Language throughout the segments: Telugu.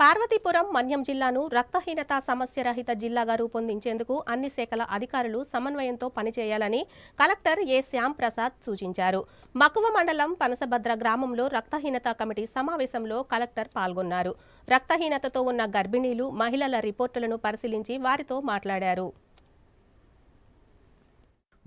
పార్వతీపురం మన్యం జిల్లాను రక్తహీనత సమస్య రహిత జిల్లాగా రూపొందించేందుకు అన్ని శాఖల అధికారులు సమన్వయంతో పనిచేయాలని కలెక్టర్ ఏ. శ్యామ్ ప్రసాద్ సూచించారు. మక్కువ మండలం పనసభద్ర గ్రామంలో రక్తహీనత కమిటీ సమావేశంలో కలెక్టర్ పాల్గొన్నారు. రక్తహీనతతో ఉన్న గర్భిణీలు మహిళల రిపోర్టులను పరిశీలించి వారితో మాట్లాడారు.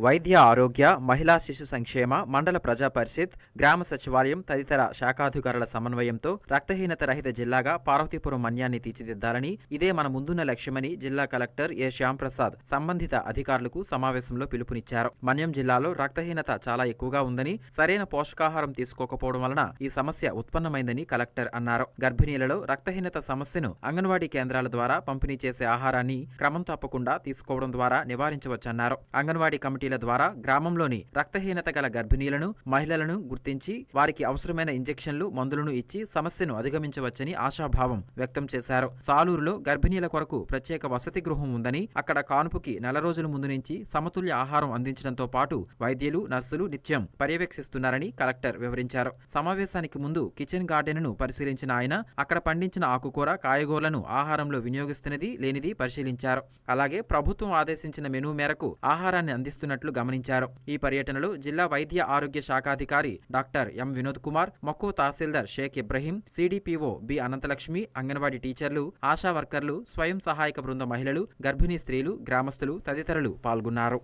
వైద్య ఆరోగ్య మహిళా శిశు సంక్షేమ మండల ప్రజా పరిషత్ గ్రామ సచివాలయం తదితర శాఖాధికారుల సమన్వయంతో రక్తహీనత రహిత జిల్లాగా పార్వతీపురం మన్యాన్ని తీర్చిదిద్దాలని ఇదే మన ముందున్న లక్ష్యమని జిల్లా కలెక్టర్ ఏ శ్యాంప్రసాద్ సంబంధిత అధికారులకు సమావేశంలో పిలుపునిచ్చారు. మన్యం జిల్లాలో రక్తహీనత చాలా ఎక్కువగా ఉందని సరైన పోషకాహారం తీసుకోకపోవడం వలన ఈ సమస్య ఉత్పన్నమైందని కలెక్టర్ అన్నారు. గర్భిణీలలో రక్తహీనత సమస్యను అంగన్వాడీ కేంద్రాల ద్వారా పంపిణీ చేసే ఆహారాన్ని క్రమం తప్పకుండా తీసుకోవడం ద్వారా నివారించవచ్చన్నారు. అంగన్వాడీ కమిటీల ద్వారా గ్రామంలోని రక్తహీనత గల గర్భిణీలను మహిళలను గుర్తించి వారికి అవసరమైన ఇంజెక్షన్లు మందులను ఇచ్చి సమస్యను అధిగమించవచ్చని ఆశాభావం వ్యక్తం చేశారు. సాలూరులో గర్భిణీల కొరకు ప్రత్యేక వసతి గృహం ఉందని అక్కడ కానుపుకి నెల రోజుల ముందు నుంచి సమతుల్య ఆహారం అందించడంతో పాటు వైద్యులు నర్సులు నిత్యం పర్యవేక్షిస్తున్నారని కలెక్టర్ వివరించారు. సమావేశానికి ముందు కిచెన్ గార్డెన్ను పరిశీలించిన ఆయన అక్కడ పండించిన ఆకుకూర కాయగూరలను ఆహారంలో వినియోగిస్తున్నది లేనిది పరిశీలించారు. అలాగే ప్రభుత్వం ఆదేశించిన మెనూ మేరకు ఆహారాన్ని అందిస్తున్న చేస్తున్నట్లు గమనించారు. ఈ పర్యటనలో జిల్లా వైద్య ఆరోగ్య శాఖాధికారి డాక్టర్ ఎం వినోద్ కుమార్ మక్కువ తహసీల్దార్ షేక్ ఇబ్రహీం సిడిపిఓ బి అనంతలక్ష్మి అంగన్వాడీ టీచర్లు ఆశా వర్కర్లు స్వయం సహాయక బృంద మహిళలు గర్భిణీ స్త్రీలు గ్రామస్తులు తదితరులు పాల్గొన్నారు.